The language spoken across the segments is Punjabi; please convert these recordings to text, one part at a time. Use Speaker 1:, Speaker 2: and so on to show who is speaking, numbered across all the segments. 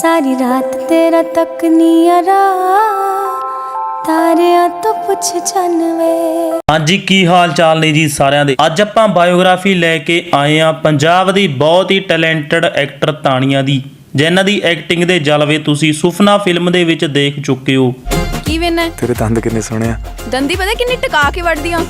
Speaker 1: ਸਾਰੀ ਰਾਤ ਤੇਰਾ ਤੱਕ ਅਰਾ ਤਾਰਿਆਂ ਤੋਂ ਪੁੱਛ ਜਾਨਵੇ
Speaker 2: ਹਾਂਜੀ, ਕੀ ਹਾਲ ਚਾਲ ਨੇ ਜੀ ਸਾਰਿਆਂ ਦੇ? ਅੱਜ ਆਪਾਂ ਬਾਇਓਗ੍ਰਾਫੀ ਲੈ ਕੇ ਆਏ ਆ ਪੰਜਾਬ ਦੀ ਬਹੁਤ ਹੀ ਟੈਲੈਂਟਡ ਐਕਟਰ ਤਾਣੀਆਂ ਦੀ, ਜਿਨ੍ਹਾਂ ਦੀ ਐਕਟਿੰਗ ਦੇ ਜਲਵੇ ਤੁਸੀਂ ਸੁਫਨਾ ਫਿਲਮ ਦੇ ਵਿੱਚ ਦੇਖ ਚੁੱਕੇ ਹੋ।
Speaker 3: ਕੀ ਵੇਨਾ? ਹੈ?
Speaker 4: ਤੇਰੇ ਦੰਦ ਕਿੰਨੇ ਸੋਹਣੇ ਆ।
Speaker 3: ਦੰਦੀ ਪਤਾ ਕਿੰਨੀ ਟਿਕਾ ਕੇ ਵੜਦੀਆਂ।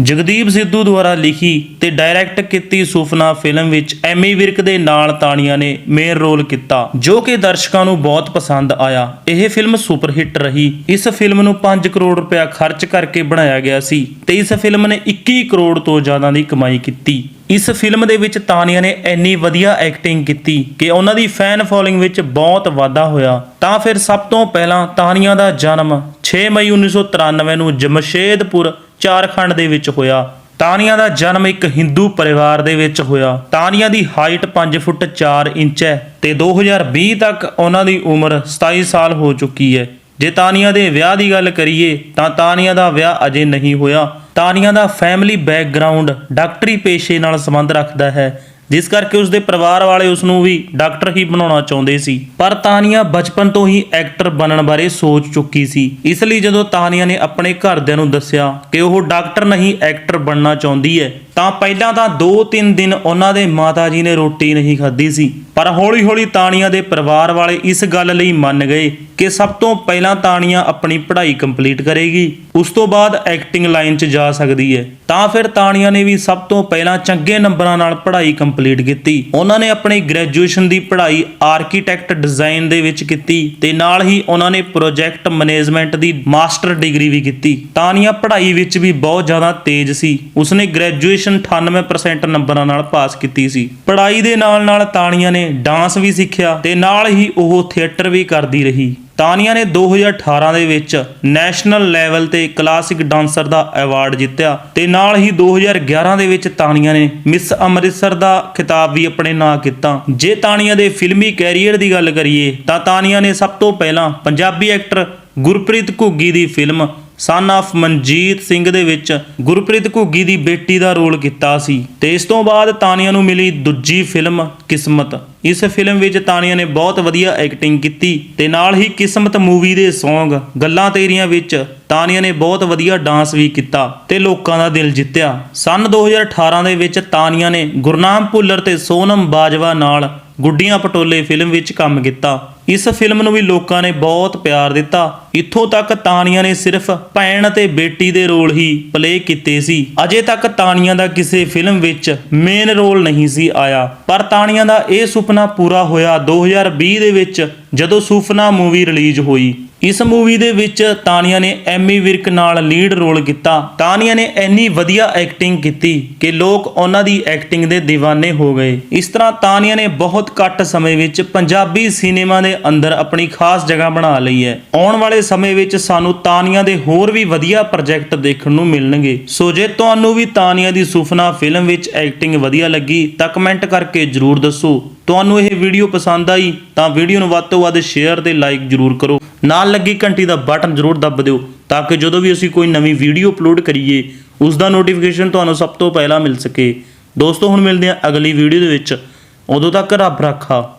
Speaker 2: ਜਗਦੀਪ ਸਿੱਧੂ ਦੁਆਰਾ ਲਿਖੀ ਤੇ ਡਾਇਰੈਕਟ ਕੀਤੀ ਸੁਫਨਾ ਫਿਲਮ ਵਿੱਚ ਐਮੀ ਵਿਰਕ ਦੇ ਨਾਲ ਤਾਣੀਆਂ ਨੇ ਮੇਨ ਰੋਲ ਕੀਤਾ ਜੋ ਕਿ ਦਰਸ਼ਕਾਂ ਨੂੰ ਬਹੁਤ ਪਸੰਦ ਆਇਆ। ਇਹ ਫਿਲਮ ਸੁਪਰ ਹਿੱਟ ਰਹੀ। ਇਸ ਫਿਲਮ ਨੂੰ 5 ਕਰੋੜ ਰੁਪਇਆ ਖਰਚ ਕਰਕੇ ਬਣਾਇਆ ਗਿਆ ਸੀ ਤੇ ਇਸ ਫਿਲਮ ਨੇ 21 ਕਰੋੜ ਤੋਂ ਜ਼ਿਆਦਾ ਦੀ ਕਮਾਈ ਕੀਤੀ। ਇਸ ਫਿਲਮ ਦੇ ਵਿੱਚ ਤਾਨੀਆ ਨੇ ਇੰਨੀ ਵਧੀਆ ਐਕਟਿੰਗ ਕੀਤੀ ਕਿ ਉਹਨਾਂ ਦੀ ਫੈਨ ਫੋਲੋਇੰਗ ਵਿੱਚ ਬਹੁਤ ਵਾਧਾ ਹੋਇਆ। ਤਾਂ ਫਿਰ ਸਭ ਤੋਂ ਪਹਿਲਾਂ ਤਾਨੀਆ ਦਾ ਜਨਮ 6 ਮਈ 1993 ਨੂੰ ਜਮਸ਼ੇਦਪੁਰ, ਝਾਰਖੰਡ ਦੇ ਵਿੱਚ ਹੋਇਆ। ਤਾਨੀਆ ਦਾ ਜਨਮ ਇੱਕ ਹਿੰਦੂ ਪਰਿਵਾਰ ਦੇ ਵਿੱਚ ਹੋਇਆ। ਤਾਨੀਆ ਦੀ ਹਾਈਟ 5 ਫੁੱਟ 4 ਇੰਚ ਹੈ ਤੇ 2020 ਤੱਕ ਉਹਨਾਂ ਦੀ ਉਮਰ 27 ਸਾਲ ਹੋ ਚੁੱਕੀ ਹੈ। ਜੇ ਤਾਨੀਆ ਦੇ ਵਿਆਹ ਦੀ ਗੱਲ ਕਰੀਏ, ਤਾਂ ਤਾਨੀਆ ਦਾ ਵਿਆਹ ਅਜੇ ਨਹੀਂ ਹੋਇਆ। ਤਾਨੀਆ ਦਾ ਫੈਮਿਲੀ ਬੈਕਗ੍ਰਾਉਂਡ ਡਾਕਟਰੀ ਪੇਸ਼ੇ ਨਾਲ ਸੰਬੰਧ ਰੱਖਦਾ ਹੈ, ਜਿਸ ਕਰਕੇ ਉਸਦੇ ਪਰਿਵਾਰ ਵਾਲੇ ਉਸ ਨੂੰ ਵੀ ਡਾਕਟਰ ਹੀ ਬਣਾਉਣਾ ਚਾਹੁੰਦੇ ਸੀ। ਪਰ ਤਾਨੀਆ ਬਚਪਨ ਤੋਂ ਹੀ ਐਕਟਰ ਬਣਨ ਬਾਰੇ ਸੋਚ ਚੁੱਕੀ ਸੀ। ਇਸ ਲਈ ਜਦੋਂ ਤਾਨੀਆ ਨੇ ਆਪਣੇ ਘਰਦਿਆਂ ਨੂੰ ਦੱਸਿਆ ਕਿ ਉਹ ਡਾਕਟਰ ਨਹੀਂ ਐਕਟਰ ਬਣਨਾ ਚਾਹੁੰਦੀ ਹੈ ਤਾਂ ਪਹਿਲਾਂ ਤਾਂ 2-3 ਦਿਨ ਉਹਨਾਂ ਦੇ ਮਾਤਾ ਜੀ ਨੇ ਰੋਟੀ ਨਹੀਂ ਖਾਧੀ ਸੀ। ਪਰ ਹੌਲੀ-ਹੌਲੀ ਤਾਣੀਆਂ ਦੇ ਪਰਿਵਾਰ ਵਾਲੇ ਇਸ ਗੱਲ ਲਈ ਮੰਨ ਗਏ ਕਿ ਸਭ ਤੋਂ ਪਹਿਲਾਂ ਤਾਨੀਆ ਆਪਣੀ ਪੜ੍ਹਾਈ ਕੰਪਲੀਟ ਕਰੇਗੀ। ਉਸ ਤੋਂ ਬਾਅਦ ਐਕਟਿੰਗ ਲਾਈਨ 'ਚ ਜਾ ਸਕਦੀ ਹੈ। ਤਾਂ ਫਿਰ ਤਾਣੀਆਂ ਨੇ ਵੀ ਸਭ ਤੋਂ ਪਹਿਲਾਂ ਚੰਗੇ ਨੰਬਰਾਂ ਨਾਲ ਪੜ੍ਹਾਈ ਕੰਪਲੀਟ ਕੀਤੀ। ਉਹਨਾਂ ਨੇ ਆਪਣੀ ਗ੍ਰੈਜੂਏਸ਼ਨ ਦੀ ਪੜ੍ਹਾਈ ਆਰਕੀਟੈਕਟ ਡਿਜ਼ਾਈਨ ਦੇ ਵਿੱਚ ਕੀਤੀ ਤੇ ਨਾਲ ਹੀ ਉਹਨਾਂ ਨੇ ਪ੍ਰੋਜੈਕਟ ਮੈਨੇਜਮੈਂਟ ਦੀ ਮਾਸਟਰ ਡਿਗਰੀ ਵੀ ਕੀਤੀ। ਤਾਨੀਆ ਪੜ੍ਹਾਈ ਵਿੱਚ ਵੀ ਬਹੁਤ ਜ਼ਿਆਦਾ ਤੇਜ਼ ਸੀ। ਉਸਨੇ ਗ੍ਰੈਜੂਏਸ਼ਨ 98% ਨੰਬਰਾਂ ਨਾਲ ਪਾਸ ਕੀਤੀ ਸੀ। ਪੜ੍ਹਾਈ ਦੇ ਨਾਲ ਨਾਲ ਤਾਨੀਆ ਨੇ ਡਾਂਸ ਵੀ ਸਿੱਖਿਆ ਤੇ ਨਾਲ ਹੀ ਉਹ ਥੀਏਟਰ ਵੀ ਕਰਦੀ ਰਹੀ। ਤਾਨੀਆ ਨੇ 2018 ਦੇ ਵਿੱਚ ਨੈਸ਼ਨਲ ਲੈਵਲ ਤੇ ਕਲਾਸਿਕ ਡਾਂਸਰ ਦਾ ਐਵਾਰਡ ਜਿੱਤਿਆ ਤੇ ਨਾਲ ਹੀ 2011 ਦੇ ਵਿੱਚ ਤਾਨੀਆ ਨੇ ਮਿਸ ਅੰਮ੍ਰਿਤਸਰ ਦਾ ਖਿਤਾਬ ਵੀ ਆਪਣੇ ਨਾਂ ਕੀਤਾ। ਜੇ ਤਾਨੀਆ ਦੇ ਫਿਲਮੀ ਕੈਰੀਅਰ ਦੀ ਗੱਲ ਕਰੀਏ ਤਾਂ ਤਾਨੀਆ ਨੇ ਸਭ ਤੋਂ ਪਹਿਲਾਂ Punjabi actor Gurpreet Ghuggi the film son of Manjeet Singh ਦੇ ਵਿੱਚ ਗੁਰਪ੍ਰੀਤ ਘੁੱਗੀ ਦੀ ਬੇਟੀ ਦਾ ਰੋਲ ਕੀਤਾ ਸੀ ਤੇ ਇਸ ਤੋਂ ਬਾਅਦ ਤਾਨੀਆ ਨੂੰ ਮਿਲੀ ਦੂਜੀ ਫਿਲਮ ਕਿਸਮਤ। ਇਸ ਫਿਲਮ ਵਿੱਚ ਤਾਨੀਆ ਨੇ ਬਹੁਤ ਵਧੀਆ ਐਕਟਿੰਗ ਕੀਤੀ ਤੇ ਨਾਲ ਹੀ ਕਿਸਮਤ ਮੂਵੀ ਦੇ ਸੌਂਗ ਗੱਲਾਂ ਤੇਰੀਆਂ ਵਿੱਚ ਤਾਨੀਆ ਨੇ ਬਹੁਤ ਵਧੀਆ ਡਾਂਸ ਵੀ ਕੀਤਾ ਤੇ ਲੋਕਾਂ ਦਾ ਦਿਲ ਜਿੱਤਿਆ। ਸਨ 2018 ਦੇ ਵਿੱਚ ਤਾਨੀਆ ਨੇ ਗੁਰਨਾਮ ਭੁੱਲਰ ਤੇ ਸੋਨਮ ਬਾਜਵਾ ਨਾਲ ਗੁੱਡੀਆਂ ਪਟੋਲੇ ਫਿਲਮ ਵਿੱਚ ਕੰਮ ਕੀਤਾ। ਇਸ ਫਿਲਮ ਨੂੰ ਵੀ ਲੋਕਾਂ ਨੇ ਬਹੁਤ ਪਿਆਰ ਦਿੱਤਾ। ਇੱਥੋਂ ਤੱਕ ਤਾਨੀਆ ਨੇ ਸਿਰਫ ਭੈਣ ਅਤੇ ਬੇਟੀ ਦੇ ਰੋਲ ਹੀ ਪਲੇ ਕੀਤੇ ਸੀ। ਅਜੇ ਤੱਕ ਤਾਨੀਆ ਦਾ ਕਿਸੇ ਫਿਲਮ ਵਿੱਚ ਮੇਨ ਰੋਲ ਨਹੀਂ ਸੀ ਆਇਆ। ਪਰ ਤਾਨੀਆ ਦਾ ਇਹ ਸੁਪਨਾ ਪੂਰਾ ਹੋਇਆ 2020 ਦੇ ਵਿੱਚ, ਜਦੋਂ ਸੁਪਨਾ ਮੂਵੀ ਰਿਲੀਜ਼ ਹੋਈ। ਇਸ ਮੂਵੀ ਦੇ ਵਿੱਚ ਤਾਨੀਆ ਨੇ ਐਮੀ ਵਿਰਕ ਨਾਲ ਲੀਡ ਰੋਲ ਕੀਤਾ। ਤਾਨੀਆ ਨੇ ਇੰਨੀ ਵਧੀਆ ਐਕਟਿੰਗ ਕੀਤੀ ਕਿ ਲੋਕ ਉਹਨਾਂ ਦੀ ਐਕਟਿੰਗ ਦੇ دیਵਾਨੇ ਹੋ ਗਏ। ਇਸ ਤਰ੍ਹਾਂ ਤਾਨੀਆ ਨੇ ਬਹੁਤ ਘੱਟ ਸਮੇਂ ਵਿੱਚ ਪੰਜਾਬੀ ਸਿਨੇਮਾ ਦੇ ਅੰਦਰ ਆਪਣੀ ਖਾਸ ਜਗ੍ਹਾ ਬਣਾ ਲਈ ਹੈ। ਆਉਣ ਵਾਲੇ ਸਮੇਂ ਵਿੱਚ ਸਾਨੂੰ ਤਾਨੀਆ ਦੇ ਹੋਰ ਵੀ ਵਧੀਆ ਪ੍ਰੋਜੈਕਟ ਦੇਖਣ ਨੂੰ ਮਿਲਣਗੇ। ਸੋ ਜੇ ਤੁਹਾਨੂੰ ਵੀ ਤਾਨੀਆ ਦੀ ਸੁਫਨਾ ਫਿਲਮ ਵਿੱਚ ਐਕਟਿੰਗ ਵਧੀਆ ਲੱਗੀ ਤਾਂ ਕਮੈਂਟ ਕਰਕੇ ਜਰੂਰ ਦੱਸੋ। ਤੁਹਾਨੂੰ ਇਹ ਵੀਡੀਓ ਪਸੰਦ ਆਈ ਤਾਂ ਵੀਡੀਓ ਨੂੰ ਵੱਧ ਤੋਂ ਵੱਧ ਸ਼ੇਅਰ ਤੇ ਲਾਈਕ ਜਰੂਰ ਕਰੋ। ਨਾਲ ਲੱਗੀ ਘੰਟੀ ਦਾ ਬਟਨ ਜਰੂਰ ਦੱਬ ਦਿਓ ਤਾਂ ਕਿ ਜਦੋਂ ਵੀ ਅਸੀਂ ਕੋਈ ਨਵੀਂ ਵੀਡੀਓ ਅਪਲੋਡ ਕਰੀਏ, ਉਸ ਦਾ ਨੋਟੀਫਿਕੇਸ਼ਨ ਤੁਹਾਨੂੰ ਸਭ ਤੋਂ ਪਹਿਲਾਂ ਮਿਲ ਸਕੇ। ਦੋਸਤੋ, ਹੁਣ ਮਿਲਦੇ ਹਾਂ ਅਗਲੀ ਵੀਡੀਓ ਦੇ ਵਿੱਚ। ਉਦੋਂ ਤੱਕ ਰੱਬ ਰੱਖਾ।